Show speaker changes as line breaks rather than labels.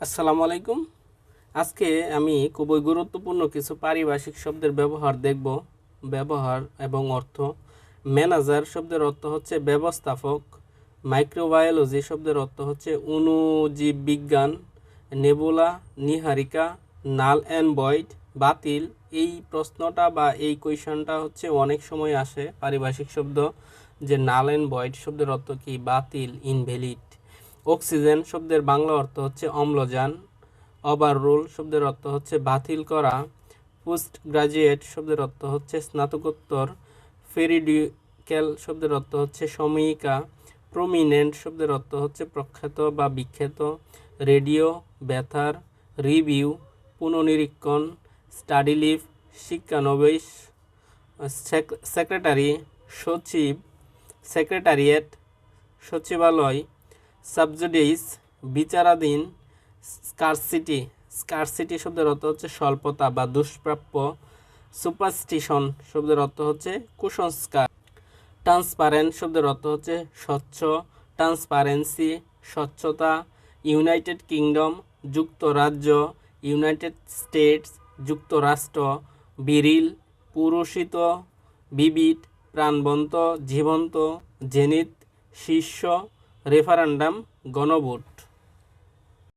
আসসালামু আলাইকুম। আজকে আমি খুবই গুরুত্বপূর্ণ কিছু পারিভাষিক শব্দের ব্যবহার দেখব। ব্যবহার এবং অর্থ। ম্যানেজার শব্দের অর্থ হচ্ছে ব্যবস্থাপক। মাইক্রোবায়োলজি শব্দের অর্থ হচ্ছে অনুজীব বিজ্ঞান নেবুলা, নিহারিকা, নাল অ্যান্ড বয়েড, বাতিল এই প্রশ্নটা বা এই কোয়েশনটা হচ্ছে অনেক সময় আসে পারিভাষিক শব্দ। যে নাল অ্যান্ড বয়েড শব্দের অর্থ কি? বাতিল, ইনভ্যালিড। অক্সিজেন শব্দের বাংলা অর্থ হচ্ছে অম্লজান। ওভাররুল শব্দের অর্থ হচ্ছে বাতিল করা। পোস্ট গ্রাজুয়েট শব্দের অর্থ হচ্ছে স্নাতকোত্তর। ফেরিডিক্যাল শব্দের অর্থ হচ্ছে সময়িকা। প্রমিনেন্ট শব্দের অর্থ হচ্ছে প্রখ্যাত বা বিখ্যাত। রেডিও, ব্যথার, রিভিউ পুনঃনিরীক্ষণ স্টাডি লিভ, শিক্ষানবিশ সেক্রেটারি, সচিব, সেক্রেটারিয়েট, সচিবালয় সাবজুডিস, বিচারাধীন, স্কারসিটি স্কারসিটি শব্দের অর্থ হচ্ছে স্বল্পতা বা দুষ্প্রাপ্য, সুপারস্টিশন শব্দের অর্থ হচ্ছে কুসংস্কার, ট্রান্সপারেন্ট শব্দের অর্থ হচ্ছে স্বচ্ছ, ট্রান্সপারেন্সি, স্বচ্ছতা, ইউনাইটেড কিংডম, যুক্তরাজ্য, ইউনাইটেড স্টেটস, যুক্তরাষ্ট্র, বিরিল, পুরুষিত বিবিট প্রাণবন্ত, জীবন্ত, জেনিত শীর্ষ রেফারেন্ডাম গণভোট